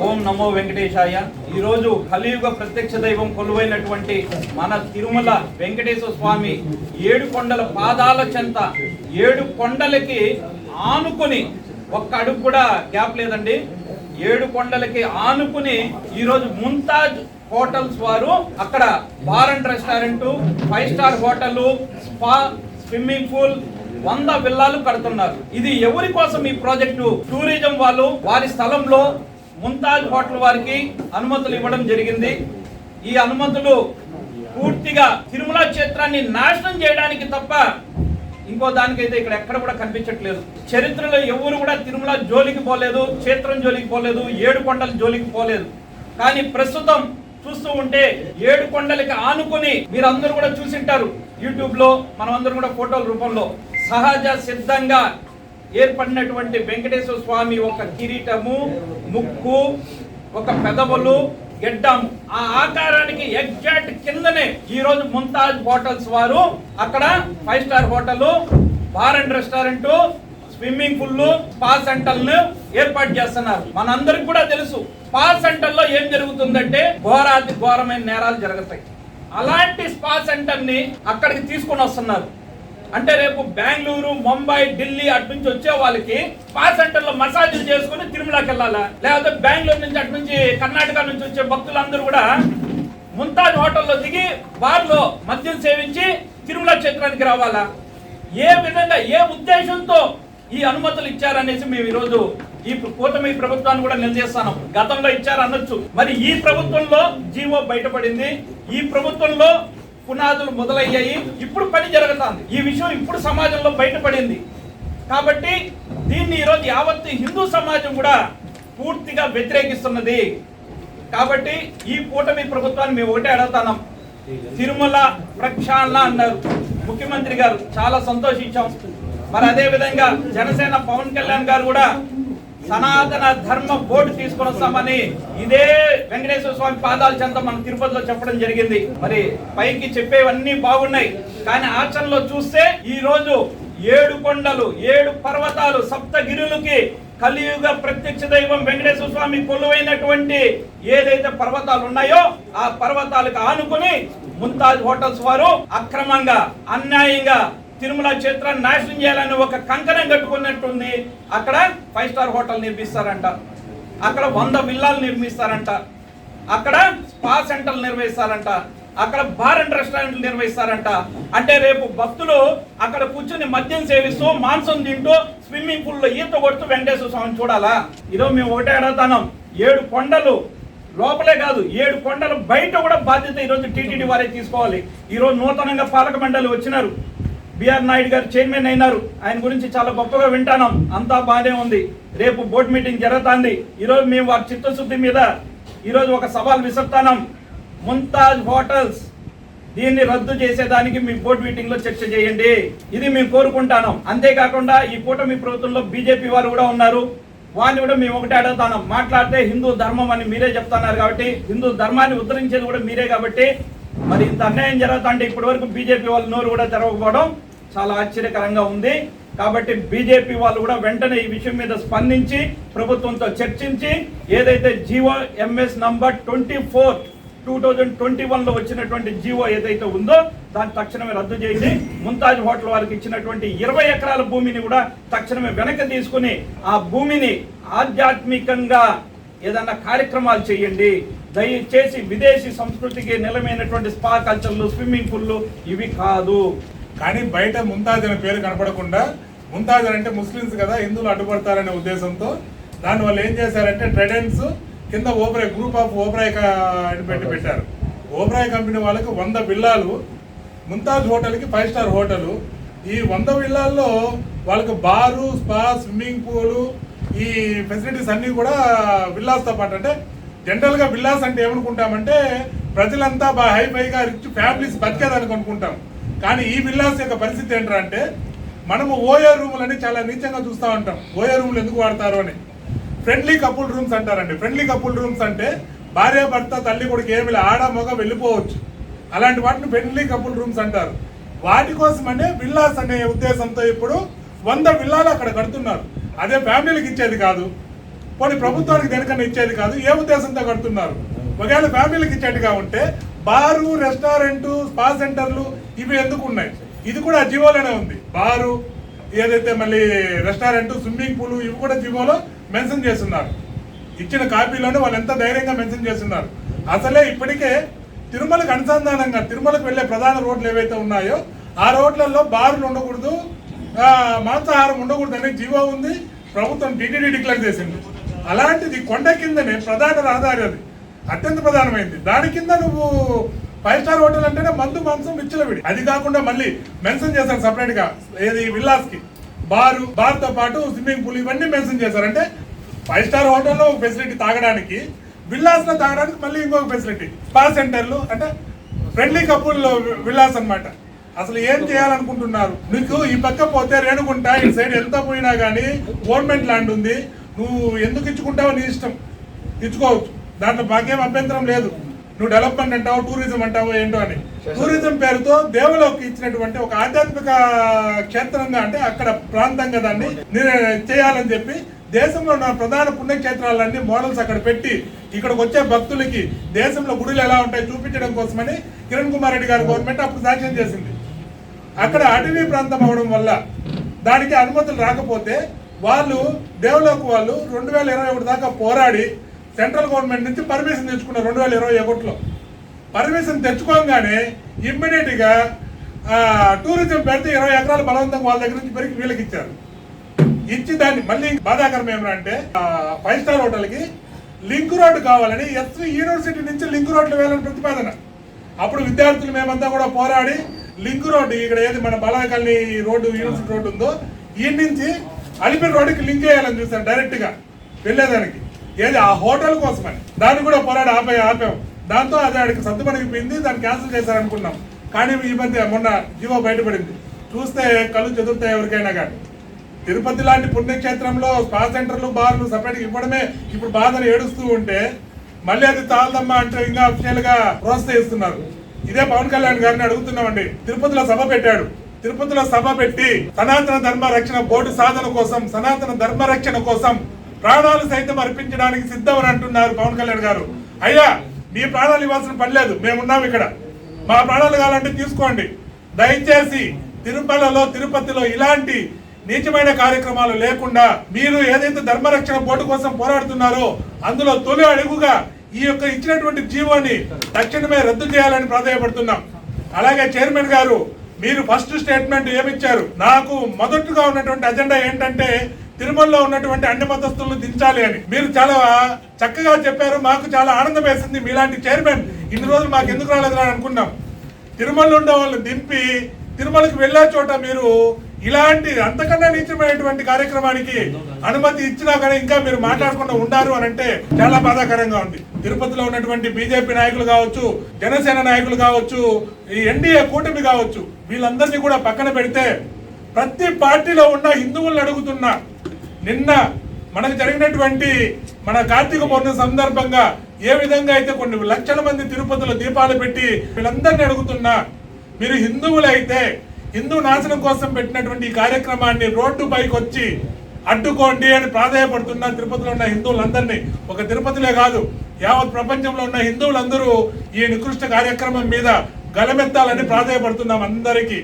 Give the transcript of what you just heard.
ఓం నమో వెంకటేశాయ. ఈరోజు కలియుగ ప్రత్యక్ష దైవం కొలువైనటువంటి మన తిరుమల వెంకటేశ్వర స్వామి ఏడు కొండల పాదాల చెంత ఏడు కొండలకి ఆనుకుని ఒక్క అడుగు కూడా గ్యాప్ లేదండి. ఏడు కొండలకి ఆనుకుని ఈరోజు ముంతాజ్ హోటల్స్ వారు అక్కడ bar and restaurant five star hotel spa swimming pool వంద విల్లాలు కడుతున్నారు. ఇది ఎవరి కోసం ఈ ప్రాజెక్టు? టూరిజం వాళ్ళు వారి స్థలంలో ముంతాజ్ హోటల్ వారికి అనుమతులు ఇవ్వడం జరిగింది. ఈ అనుమతులు పూర్తిగా తిరుమల క్షేత్రాన్ని నాశనం చేయడానికి తప్ప ఇంకో దానికైతే ఇక్కడ ఎక్కడ కూడా కనిపించట్లేదు. చరిత్రలో ఎవరు కూడా తిరుమల జోలికి పోలేదు క్షేత్రం జోలికి పోలేదు ఏడు కొండల జోలికి పోలేదు. కానీ ప్రస్తుతం చూస్తూ ఉంటే ఏడు కొండలకి ఆనుకొని మీరందరూ కూడా చూసింటారు. యూట్యూబ్లో మనం అందరం కూడా ఫోటోల రూపంలో సహజ సిద్ధంగా ఏర్పడినటువంటి వెంకటేశ్వర స్వామి ఒక కిరీటము ముక్కు ఒక పెదవులు గెడ్డం ఆ ఆకారానికి ఎగ్జాక్ట్ కిందనే ఈ రోజు ముంతాజ్ హోటల్స్ వారు. అక్కడ five star hotel bar and restaurant swimming pool spa centre ఏర్పాటు చేస్తున్నారు. మనందరికి కూడా తెలుసు స్పా సెంటర్లో ఏం జరుగుతుందంటే ఘోరాతి ఘోరమైన నేరాలు జరుగుతాయి. అలాంటి స్పా సెంటర్ని అక్కడికి తీసుకొని వస్తున్నారు. అంటే రేపు బెంగళూరు ముంబై ఢిల్లీ అటు నుంచి వచ్చే వాళ్ళకి స్పా సెంటర్లో మసాజులు చేసుకుని తిరుమలకి వెళ్ళాలా? లేకపోతే బెంగళూరు నుంచి అటు నుంచి కర్ణాటక నుంచి వచ్చే భక్తులందరూ కూడా ముంతాజ్ హోటల్లో దిగి బార్లో మద్యం సేవించి తిరుమల క్షేత్రానికి రావాలా? ఏ విధంగా ఏ ఉద్దేశంతో ఈ అనుమతులు ఇచ్చారనేసి మేము ఈరోజు ఈ కూటమి ప్రభుత్వాన్ని కూడా నిలదీస్తాను గతంలో ఇచ్చారు అనొచ్చు. మరి ఈ ప్రభుత్వంలో జీవో బయటపడింది. ఈ ప్రభుత్వంలో పునాదులు మొదలయ్యాయి. ఇప్పుడు పని జరుగుతుంది. ఈ విషయం ఇప్పుడు సమాజంలో బయటపడింది. కాబట్టి దీన్ని ఈరోజు యావత్తు హిందూ సమాజం కూడా పూర్తిగా వ్యతిరేకిస్తున్నది. కాబట్టి ఈ కూటమి ప్రభుత్వాన్ని మేము ఒకటే అడుగుతున్నాం. తిరుమల ప్రక్షాళన అన్నారు. ముఖ్యమంత్రి గారు చాలా సంతోషించాం. మరి అదే విధంగా జనసేన పవన్ కళ్యాణ్ గారు కూడా సనాతన ధర్మ బోర్డు తీసుకొని వస్తామని ఇదే వెంకటేశ్వర స్వామి పాదాల చెంత మన తిరుపతిలో చెప్పడం జరిగింది. మరి పైకి చెప్పేవన్నీ బాగున్నాయి. కానీ ఆచరణలో చూస్తే ఈ రోజు ఏడు కొండలు ఏడు పర్వతాలు సప్తగిరులకి కలియుగ ప్రత్యక్ష దైవం వెంకటేశ్వర స్వామి కొలువైనటువంటి ఏదైతే పర్వతాలు ఉన్నాయో ఆ పర్వతాలకు ఆనుకుని ముంతాజ్ హోటల్స్ వారు అక్రమంగా అన్యాయంగా తిరుమల క్షేత్రాన్ని నాశనం చేయాలని ఒక కంకణం కట్టుకున్నట్టుంది. అక్కడ ఫైవ్ స్టార్ హోటల్ నిర్మిస్తారంట. అక్కడ వంద విల్లాలు నిర్మిస్తారంట. అక్కడ స్పా సెంటర్లు నిర్వహిస్తారంట అక్కడ బార్ అండ్ రెస్టారెంట్లు నిర్వహిస్తారంట అంటే రేపు భక్తులు అక్కడ కూర్చుని మద్యం సేవిస్తూ మాంసం తింటూ స్విమ్మింగ్ పూల్లో ఈత కొడుతూ వెంకటేశ్వర స్వామిని చూడాలా? ఈరోజు మేము ఒకటే అడుగుతాం ఏడు కొండలు లోపలే కాదు ఏడు కొండలు బయట కూడా బాధ్యత ఈరోజు టీటీడీ వారే తీసుకోవాలి. ఈరోజు నూతనంగా పాలక మండలి వచ్చినారు. బిఆర్ నాయుడు గారు చైర్మన్ అయినారు. ఆయన గురించి చాలా గొప్పగా వింటాను. అంతా బాగానే ఉంది. రేపు బోర్డు మీటింగ్ జరుగుతుంది. ఈరోజు మేము వారి చిత్తశుద్ధి మీద ఈరోజు ఒక సవాల్ విసురుతాం ముంతాజ్ హోటల్స్ దీన్ని రద్దు చేసేదానికి మీ బోర్డు మీటింగ్లో చర్చ చేయండి. ఇది మేము కోరుకుంటాను. అంతేకాకుండా ఈ కూటమి ప్రభుత్వంలో బీజేపీ వారు కూడా ఉన్నారు. వాళ్ళు కూడా మేము ఒకటి అడుగుతాను. మాట్లాడితే హిందూ ధర్మం అని మీరే చెప్తున్నారు కాబట్టి హిందూ ధర్మాన్ని ఉద్ధరించేది కూడా మీరే కాబట్టి మరి ఇంత అన్యాయం జరుగుతుంటే ఇప్పటి వరకు బీజేపీ వాళ్ళు నోరు కూడా తెరవకపోవడం చాలా ఆశ్చర్యకరంగా ఉంది. కాబట్టి బీజేపీ వాళ్ళు కూడా వెంటనే ఈ విషయం మీద స్పందించి ప్రభుత్వంతో చర్చించి ఏదైతే GO MS number twenty four two thousand twenty వన్లో వచ్చినటువంటి జీవో ఏదైతే ఉందో దాన్ని తక్షణమే రద్దు చేసి ముంతాజ్ హోటల్ వారికి ఇచ్చినటువంటి ఇరవై ఎకరాల భూమిని కూడా తక్షణమే వెనక్కి తీసుకుని ఆ భూమిని ఆధ్యాత్మికంగా ఏదన్నా కార్యక్రమాలు చేయండి. దయచేసి విదేశీ సంస్కృతికి నిలమైనటువంటి స్పా కల్చర్లు స్విమ్మింగ్ పూల్లు ఇవి కాదు. కానీ బయట ముంతాజ్ అనే పేరు కనపడకుండా ముంతాజ్ అంటే ముస్లిమ్స్ కదా హిందువులు అడ్డుపడతారనే ఉద్దేశంతో దానివల్ల ఏం చేశారంటే ట్రెడెన్స్ కింద ఓబ్రాయ్ గ్రూప్ ఆఫ్ ఓబ్రాయ్ కా- అని పెట్టి పెట్టారు. ఓబ్రాయ్ కంపెనీ వాళ్ళకి వంద విల్లాలు ముంతాజ్ హోటల్కి ఫైవ్ స్టార్ హోటల్. ఈ వంద విల్లాల్లో వాళ్ళకి బారు స్పా స్విమ్మింగ్ పూలు ఈ ఫెసిలిటీస్ అన్నీ కూడా విల్లాస్తో పాటు అంటే జనరల్గా విల్లాస్ అంటే ఏమనుకుంటామంటే ప్రజలంతా బాగా హైఫైగా రిచ్ ఫ్యామిలీస్ బతికేదానికి అనుకుంటాం కానీ ఈ విల్లాస్ యొక్క పరిస్థితి ఏంటంటే అంటే మనము ఓయో రూములని చాలా నీచంగా చూస్తూ ఉంటాం. ఓయో రూములు ఎందుకు వాడతారు అని. ఫ్రెండ్లీ కపుల్ రూమ్స్ అంటారండి. ఫ్రెండ్లీ కపుల్ రూమ్స్ అంటే భార్య భర్త తల్లి కొడుకు ఏమి ఆడ మగ వెళ్ళిపోవచ్చు. అలాంటి వాటిని ఫ్రెండ్లీ కపుల్ రూమ్స్ అంటారు. వాటి కోసమనే విల్లాస్ అనే ఉద్దేశంతో ఇప్పుడు వంద విల్లాలు అక్కడ కడుతున్నారు. అదే ఫ్యామిలీలకు ఇచ్చేది కాదు. పోనీ ప్రభుత్వానికి దేనికన్నా ఇచ్చేది కాదు ఏ ఉద్దేశంతో కడుతున్నారు? ఒకవేళ ఫ్యామిలీకి ఇచ్చేట్టుగా ఉంటే బారు రెస్టారెంట్ స్పా సెంటర్లు ఇవి ఎందుకు ఉన్నాయి? ఇది కూడా జీవోలోనే ఉంది. బారు ఏదైతే మళ్ళీ రెస్టారెంట్ స్విమ్మింగ్ పూల్ ఇవి కూడా జీవోలో మెన్షన్ చేస్తున్నారు. ఇచ్చిన కాపీలోనే వాళ్ళు ఎంత ధైర్యంగా మెన్షన్ చేస్తున్నారు. అసలే ఇప్పటికే తిరుమలకు అనుసంధానంగా తిరుమలకు వెళ్ళే ప్రధాన రోడ్లు ఏవైతే ఉన్నాయో ఆ రోడ్లలో బార్లు ఉండకూడదు మాంసాహారం ఉండకూడదు అనే జీవో ఉంది ప్రభుత్వం టీటీడీ డిక్లేర్ చేసింది. అలాంటిది కొండ కిందనే ప్రధాన రహదారి అది. అత్యంత ప్రధానమైంది. దాని కింద నువ్వు ఫైవ్ స్టార్ హోటల్ అంటేనే మందు మాంసం విచ్చలవిడి అది కాకుండా మళ్ళీ మెన్షన్ చేశారు సపరేట్గా ఏది విల్లాస్కి బారు బార్తో పాటు స్విమ్మింగ్ పూల్ ఇవన్నీ మెన్షన్ చేశారు. అంటే ఫైవ్ స్టార్ హోటల్లో ఒక ఫెసిలిటీ తాగడానికి విల్లాస్లో తాగడానికి మళ్ళీ ఇంకొక ఫెసిలిటీ స్పా సెంటర్లు అంటే ఫ్రెండ్లీ కపుల్ విల్లాస్ అన్నమాట. అసలు ఏం చేయాలనుకుంటున్నారు? నీకు ఈ పక్క పోతే రేణుకుంటా ఈ సైడ్ ఎంత పోయినా కానీ గవర్నమెంట్ ల్యాండ్ ఉంది. నువ్వు ఎందుకు ఇచ్చుకుంటావో నీ ఇష్టం. ఇచ్చుకోవచ్చు. దాంట్లో మాకేం అభ్యంతరం లేదు. నువ్వు డెవలప్మెంట్ అంటావు టూరిజం అంటావు ఏంటో అని. టూరిజం పేరుతో దేవులోకి ఇచ్చినటువంటి ఒక ఆధ్యాత్మిక క్షేత్రంగా అంటే అక్కడ ప్రాంతంగా దాన్ని చేయాలని చెప్పి దేశంలో ఉన్న ప్రధాన పుణ్యక్షేత్రాలన్నీ మోడల్స్ అక్కడ పెట్టి ఇక్కడికి వచ్చే భక్తులకి దేశంలో గుడులు ఎలా ఉంటాయి చూపించడం కోసమని కిరణ్ కుమార్ రెడ్డి గారి గవర్నమెంట్ అప్పుడు శాంక్షన్ చేసింది. అక్కడ అటవీ ప్రాంతం అవడం వల్ల దానికి అనుమతులు రాకపోతే వాళ్ళు డెవలప్ వాళ్ళు రెండు వేల ఇరవై ఒకటి దాకా పోరాడి సెంట్రల్ గవర్నమెంట్ నుంచి పర్మిషన్ తెచ్చుకున్నారు రెండు వేల ఇరవై ఒకటిలో. పర్మిషన్ తెచ్చుకోగానే ఇమ్మీడియట్గా టూరిజం పెడితే ఇరవై ఎకరాలు బలవంతంగా వాళ్ళ దగ్గర నుంచి పెరిగి వీళ్ళకి ఇచ్చారు. ఇచ్చి దాన్ని మళ్ళీ బాధాకరం ఏమంటే ఫైవ్ స్టార్ హోటల్కి లింక్ రోడ్డు కావాలని ఎస్వి యూనివర్సిటీ నుంచి లింక్ రోడ్లు వేయాలని ప్రతిపాదన. అప్పుడు విద్యార్థులు మేమంతా కూడా పోరాడి లింక్ రోడ్డు ఇక్కడ ఏది మన బలాకల్ని రోడ్డు యూనివర్సిటీ రోడ్డు ఉందో ఈ నుంచి అలిపిరి రోడ్డుకి లింక్ చేయాలని చూసాను డైరెక్ట్గా వెళ్ళేదానికి. ఏది? ఆ హోటల్ కోసమని. దాన్ని కూడా పోరాడి ఆపే ఆపాం. దాంతో అది ఆడికి సర్దుమణిగిపోయింది దాన్ని క్యాన్సిల్ చేశారనుకున్నాం. కానీ ఈ మధ్య మొన్న జీవో బయటపడింది. చూస్తే కళ్ళు చెదురుతాయి ఎవరికైనా కానీ తిరుపతి లాంటి పుణ్యక్షేత్రంలో స్పా సెంటర్లు బార్లు సపరేట్గా ఇవ్వడమే ఇప్పుడు బాధను ఏడుస్తూ ఉంటే మళ్ళీ అది తాళదమ్మ అంటే ఇంకా అఫిషియల్గా ప్రోత్సహిస్తున్నారు ఇదే పవన్ కళ్యాణ్ గారిని అడుగుతున్నామండి. తిరుపతిలో సభ పెట్టాడు. తిరుపతిలో సభ పెట్టి సనాతన ధర్మ రక్షణ బోర్డు సాధన కోసం సనాతన ధర్మ రక్షణ కోసం ప్రాణాలు సైతం అర్పించడానికి సిద్ధం అని అంటున్నారు పవన్ కళ్యాణ్ గారు. అయ్యా మీ ప్రాణాలు ఇవ్వాల్సిన పని లేదు. మేమున్నాం ఇక్కడ. మా ప్రాణాలు కావాలంటే తీసుకోండి. దయచేసి తిరుమలలో తిరుపతిలో ఇలాంటి నీచమైన కార్యక్రమాలు లేకుండా మీరు ఏదైతే ధర్మరక్షణ బోర్డు కోసం పోరాడుతున్నారో అందులో తొలి అడుగుగా ఈ యొక్క ఇచ్చినటువంటి జీవోని తక్షణమే రద్దు చేయాలని ప్రాధాయపడుతున్నాం. అలాగే చైర్మన్ గారు మీరు ఫస్ట్ స్టేట్మెంట్ ఏమిచ్చారు? నాకు మొదటగా ఉన్నటువంటి అజెండా ఏంటంటే తిరుమలలో ఉన్నటువంటి అన్ని మతస్థులను దించాలి అని. మీరు చాలా చక్కగా చెప్పారు మాకు చాలా ఆనందం వేసింది మీలాంటి చైర్మన్. ఇన్ని రోజులు మాకు ఎందుకు రాలేదు అని అనుకున్నాం. తిరుమలలో ఉండే వాళ్ళని దింపి తిరుమలకి వెళ్ళే చోట మీరు ఇలాంటి అంతకన్నా నీచమైనటువంటి కార్యక్రమానికి అనుమతి ఇచ్చినా కానీ ఇంకా మీరు మాట్లాడకుండా ఉండారు అని అంటే చాలా బాధాకరంగా ఉంది. తిరుపతిలో ఉన్నటువంటి బీజేపీ నాయకులు కావచ్చు జనసేన నాయకులు కావచ్చు ఈ ఎన్డీఏ కూటమి కావచ్చు వీళ్ళందరినీ కూడా పక్కన పెడితే ప్రతి పార్టీలో ఉన్న హిందువులను అడుగుతున్నా నిన్న మనకు జరిగినటువంటి మన కార్తీక పౌర్ణమి సందర్భంగా ఏ విధంగా అయితే కొన్ని లక్షల మంది తిరుపతిలో దీపాలు పెట్టి వీళ్ళందరినీ అడుగుతున్నా మీరు హిందువులైతే హిందూ నాశనం కోసం పెట్టినటువంటి ఈ కార్యక్రమాన్ని రోడ్డు పైకి వచ్చి అడ్డుకోండి అని ప్రాధాయపడుతున్న తిరుపతిలో ఉన్న హిందువులందరినీ. ఒక తిరుపతిలే కాదు యావత్ ప్రపంచంలో ఉన్న హిందువులందరూ ఈ నికృష్ట కార్యక్రమం మీద గలమెత్తాలని ప్రాధాయపడుతున్నాం అందరికీ.